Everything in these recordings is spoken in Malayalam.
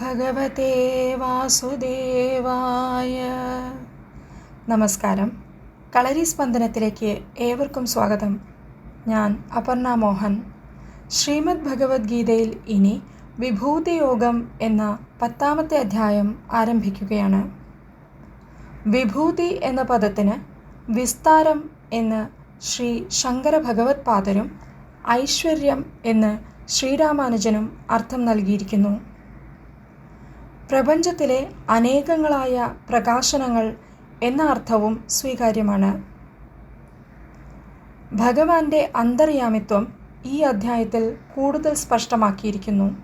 ഭഗവതേ വാസുദേവായ നമസ്കാരം കളരി സ്പന്ദനത്തിലേക്ക് ഏവർക്കും സ്വാഗതം. ഞാൻ അപർണ മോഹൻ ശ്രീമദ് ഭഗവത്ഗീതയിൽ ഇനി വിഭൂതിയോഗം എന്ന പത്താമത്തെ അധ്യായം ആരംഭിക്കുകയാണ്. വിഭൂതി എന്ന പദത്തിന് വിസ്താരം എന്ന് ശ്രീ ശങ്കര ഭഗവത്പാദരും ഐശ്വര്യം എന്ന് ശ്രീരാമാനുജനും അർത്ഥം നൽകിയിരിക്കുന്നു. പ്രപഞ്ചത്തിലെ അനേകങ്ങളായ പ്രകാശനങ്ങൾ എന്ന അർത്ഥവും സ്വീകാര്യമാണ്. ഭഗവാന്റെ അന്തർയാമിത്വം ഈ അധ്യായത്തിൽ കൂടുതൽ സ്പഷ്ടമാക്കിയിരിക്കുന്നു.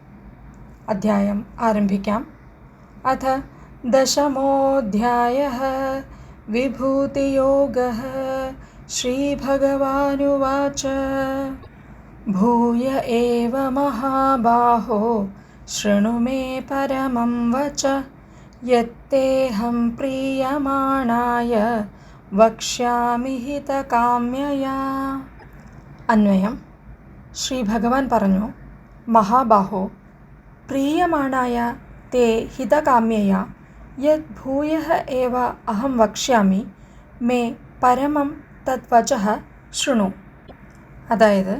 അധ്യായം ആരംഭിക്കാം. അഥ ദശമോധ്യായ വിഭൂതിയോഗ ശ്രീഭഗവാനുവാച. ഭൂയ ഏവ മഹാബാഹോ ശൃണു മേ പരമം വച. യത്തേഹം പ്രീയമാണായ വക്ഷ്യാമി ഹിതകാമ്യയാ. അന്വയം. ശ്രീ ഭഗവാൻ പറഞ്ഞു മഹാബാഹോ പ്രിയമാണായ തേ ഹിതകാമ്യയ. യത് ഭൂയ ഏവ അഹം വക്ഷ്യാമി മേ പരമം തത് വച ശൃണു. അതായത്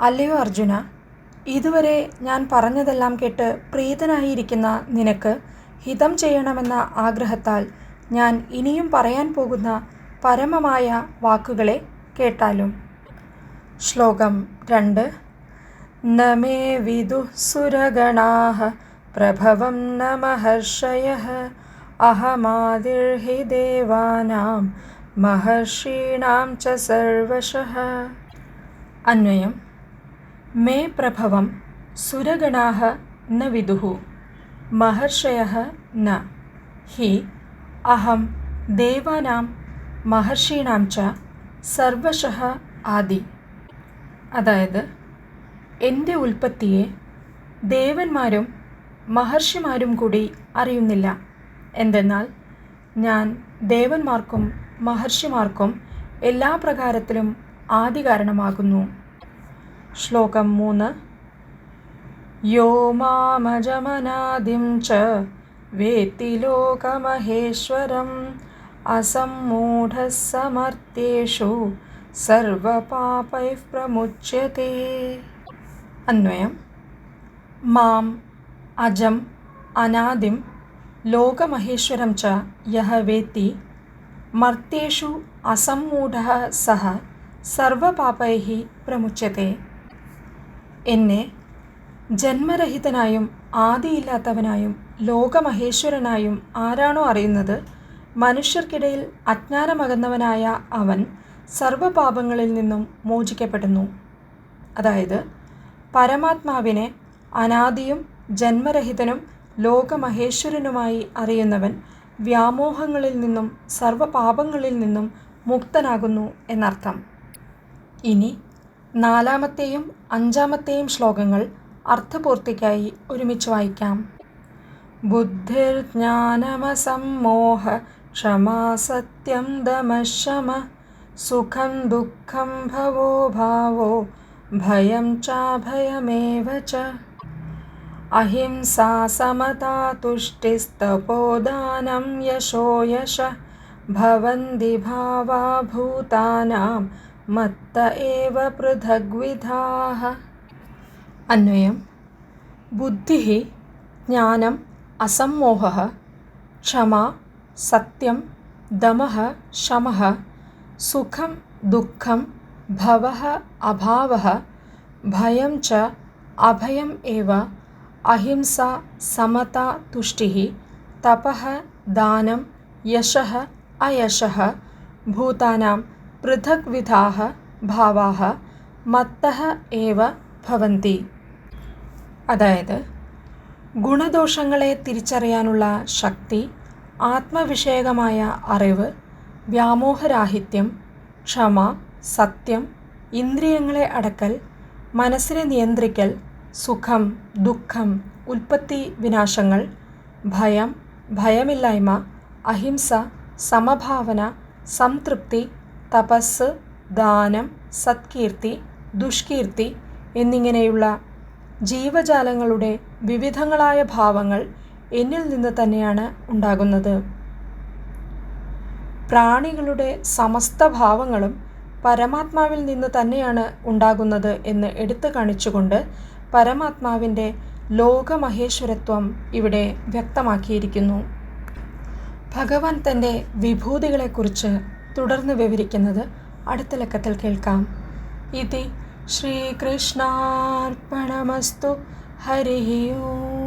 അല്ലയോ അർജുന ഇതുവരെ ഞാൻ പറഞ്ഞതെല്ലാം കേട്ട് പ്രീതനായിരിക്കുന്ന നിനക്ക് ഹിതം ചെയ്യണമെന്ന ആഗ്രഹത്താൽ ഞാൻ ഇനിയും പറയാൻ പോകുന്ന പരമമായ വാക്കുകളെ കേട്ടാലും. ശ്ലോകം രണ്ട്. നമേ വിദു വിദുസുരഗണാഹ പ്രഭവം ന മഹർഷയ അഹമാതിർഹി ദേവാനാം മഹർഷീണാം ച സർവശ. അന്വയം. മേ പ്രഭവം സുരഗണാഹ ന വിദുഹു മഹർഷയ ന. ഹി അഹം ദേവാനാം മഹർഷീണാം ച സർവശഃ ആദി. അതായത് എന്റെ ഉൽപ്പത്തിയെ ദേവന്മാരും മഹർഷിമാരും കൂടി അറിയുന്നില്ല. എന്തെന്നാൽ ഞാൻ ദേവന്മാർക്കും മഹർഷിമാർക്കും എല്ലാ പ്രകാരത്തിലും ആദി കാരണമാകുന്നു ശ്ലോകം മൂന്ന്. യോ മാമജമനാദിം ച വേത്തി ലോകമഹേശ്വരം അസംമൂഢസമർത്ഥേഷു സർവപാപൈ പ്രമുച്യത്തെ അന്വയം. മാം അജം അനാദിം ലോകമഹേശ്വരം ച യഹ വേത്തി മർത്തേഷു അസംമൂഢ സഹ സർവപാപൈ പ്രമുച്യത്തെ എന്നെ ജന്മരഹിതനായും ആദിയില്ലാത്തവനായും ലോകമഹേശ്വരനായും ആരാണോ അറിയുന്നത്? മനുഷ്യർക്കിടയിൽ അജ്ഞാനമകന്നവനായ അവൻ സർവപാപങ്ങളിൽ നിന്നും മോചിക്കപ്പെടുന്നു. അതായത് പരമാത്മാവിനെ അനാദിയും ജന്മരഹിതനും ലോകമഹേശ്വരനുമായി അറിയുന്നവൻ വ്യാമോഹങ്ങളിൽ നിന്നും സർവപാപങ്ങളിൽ നിന്നും മുക്തനാകുന്നു എന്നർത്ഥം. ഇനി നാലാമത്തെയും അഞ്ചാമത്തെയും ശ്ലോകങ്ങൾ അർത്ഥപൂർത്തിക്കായി ഒരുമിച്ച് വായിക്കാം. ബുദ്ധിർജ്ഞാനമസമ്മോഹ ക്ഷമാ സത്യം ദമശമ സുഖം ദുഃഖം ഭവോ ഭാവോ ഭയം ചാഭയമേവ ച അഹിംസാ സമതാ തുഷ്ടിസ്തപോദാനം യശോ യശ ഭവന്തി ഭാവാ ഭൂതാനാം മത്ത ഏവ പൃഥഗ്വിധാഃ അന്വയം ബുദ്ധി ജ്ഞാനം അസമ്മോഹ ക്ഷമ സത്യം दमः शमः സുഖം ദുഃഖം ഭവ അഭാവ ഭയം ച അഭയം ഏവ അഹിംസ സമത തുഷ്ടി തപ ദാനം യശ അയശ ഭൂതാനാം പൃഥഗ്വിധാः ഭാവാഹ മത്തഹ ഏവ ഭവന്തി. അതായത് ഗുണദോഷങ്ങളെ തിരിച്ചറിയാനുള്ള ശക്തി ആത്മവിഷയകമായ അറിവ് വ്യാമോഹരാഹിത്യം ക്ഷമ സത്യം ഇന്ദ്രിയങ്ങളെ അടക്കൽ മനസ്സിനെ നിയന്ത്രിക്കൽ സുഖം ദുഃഖം ഉൽപ്പത്തി വിനാശങ്ങൾ ഭയം ഭയമില്ലായ്മ അഹിംസ സമഭാവന സംതൃപ്തി തപസ് ദാനം സത്കീർത്തി ദുഷ്കീർത്തി എന്നിങ്ങനെയുള്ള ജീവജാലങ്ങളുടെ വിവിധങ്ങളായ ഭാവങ്ങൾ എന്നിൽ നിന്ന് തന്നെയാണ് ഉണ്ടാകുന്നത്. പ്രാണികളുടെ സമസ്ത ഭാവങ്ങളും പരമാത്മാവിൽ നിന്ന് തന്നെയാണ് ഉണ്ടാകുന്നത് എന്ന് എടുത്തു കാണിച്ചുകൊണ്ട് പരമാത്മാവിന്റെ ലോകമഹേശ്വരത്വം ഇവിടെ വ്യക്തമാക്കിയിരിക്കുന്നു. ഭഗവാൻ തന്റെ വിഭൂതികളെക്കുറിച്ച് തുടർന്ന് വിവരിക്കുന്നത് അടുത്ത ലക്കത്തിൽ കേൾക്കാം. ഇതി श्रीकृष्णार्पणमस्तु। हरिः ओम्।